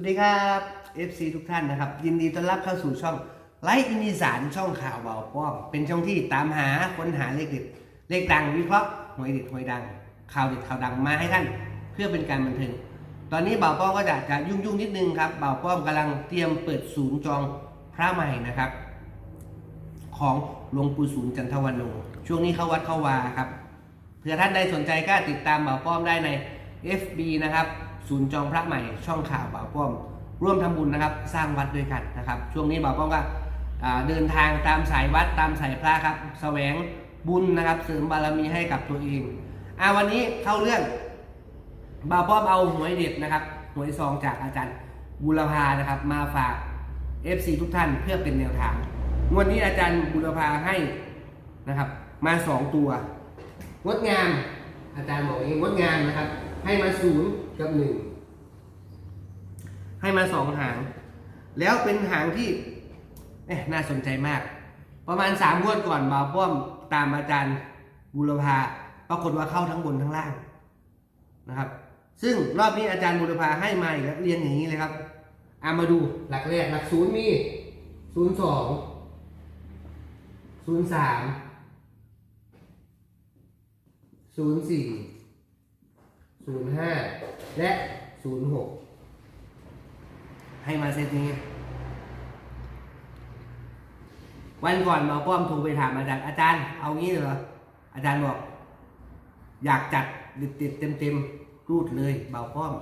วัสดีครับ FC ทุกท่านนะครับ ยินดีต้อนรับเข้าสู่ช่องไลฟ์อินอีสานช่องข่าวเบาป้อมเป็นช่องที่ตามหาค้นหาเลขเด็ดเลขดังวิเคราะห์หวยเด็ดหวยดัง ข่าวเด็ดข่าวดังมาให้ท่าน เพื่อเป็นการบันเทิงตอนนี้เบาป้อมก็จะจะยุ่งยุ่งๆนิดนึงครับเบาป้อมกำลังเตรียมเปิดศูนย์จองพระใหม่นะครับ ของหลวงปู่ศูนย์จันทวันโนช่วงนี้เข้าวัดเข้าวาครับเผื่อท่านใดสนใจก็ติดตามเบ่าป้อมได้ใน FB นะครับ ศูนย์จองพระใหม่ช่องข่าวบ่าวป้อม ร่วมทำบุญนะครับ สร้างวัดด้วยกันนะครับ ช่วงนี้บ่าวป้อมก็เดินทางตามสายวัดตามสายพระครับแสวงบุญนะครับเสริมบารมีให้กับตัวเองอ่าวันนี้เข้าเรื่องบ่าวป้อมเอาหวยเด็ดนะครับหวยซองจากอาจารย์บุรพานะครับมาฝาก FC ทุกท่านเพื่อเป็นแนวทางงวดนี้อาจารย์บุรพาให้นะครับ มาสองตัว งดงาม อาจารย์บอกเองงดงามนะครับ ให้มาศูนย์กับหนึ่งให้มาสองหาง แล้วเป็นหางที่เอ๊ะน่าสนใจมาก ประมาณสามงวดก่อนบ่าวป้อมตามอาจารย์บุรพาปรากฏว่าเข้าทั้งบนทั้งล่างนะครับ ซึ่งรอบนี้อาจารย์บุรพาให้มาอีกแล้วเรียนอย่างนี้เลยครับอามาดูหลักแรกหลักศูนย์มีศูนย์สองศูนย์สามศูนย์สี่ ศูนย์ห้าและศูนย์หกให้มาเซตนี้ วันก่อนหมอป้อมโทรไปถามอาจารย์อาจารย์เอางี้เหรอ อาจารย์บอก อยากจัดติดเต็มๆรูดเลยเบาป้อม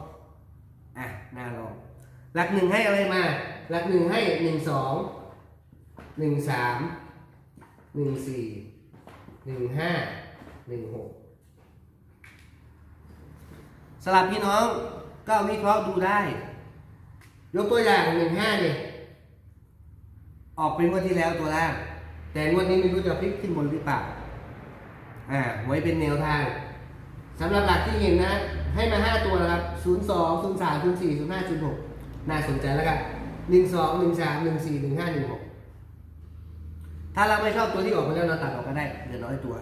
อะน่าลอง หลักหนึ่งให้อะไรมา หลักหนึ่งให้หนึ่งสองหนึ่งสามหนึ่งสี่หนึ่งห้าหนึ่งหก สลับพี่น้องก็วิเคราะห์ดูได้ ยกตัวอย่างหนึ่งห้าเนี่ยออกเป็นงวดที่แล้วตัวแรกแต่งวดนี้ไม่รู้จะพลิกขึ้นบนหรือเปล่าอ่าไว้เป็นแนวทางสำหรับหลักที่เห็นนะ ให้มา5ตัวนะครับ0 2 0 3 0 4 0 5 0 6น่าสนใจแล้วกัน1 2 1 3 1 4 1 5 1 6ถ้าเราไม่ชอบตัวที่ออกมาแล้วเราตัดออกก็ได้เหลือน้อยตัว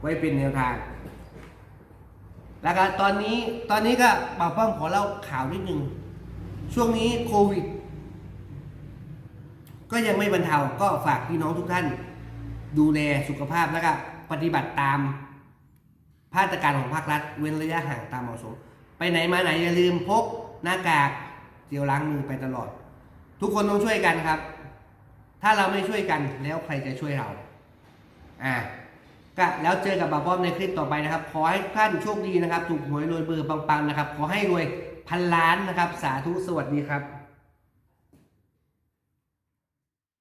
ไว้เป็นแนวทาง แล้วก็ตอนนี้ตอนนี้ก็ป่าป้อมขอเล่าข่าวนิดนึงช่วงนี้โควิด ก็ยังไม่บรรเทาก็ฝากพี่น้องทุกท่าน ดูแลสุขภาพแล้วก็ปฏิบัติตามมาตรการของภาครัฐเว้นระยะห่างตามเหมาะสม ไปไหนมาไหนอย่าลืมพกหน้ากากเจลล้างมือไปตลอด ทุกคนต้องช่วยกันครับ ถ้าเราไม่ช่วยกันแล้วใครจะช่วยเรา อ่า ก็แล้วเจอกับบาบอมในคลิปต่อไปนะครับ ขอให้ท่านโชคดีนะครับ ถูกหวยรวยเบอร์ปังๆนะครับ ขอให้รวยพันล้านนะครับ สาธุสวัสดีครับ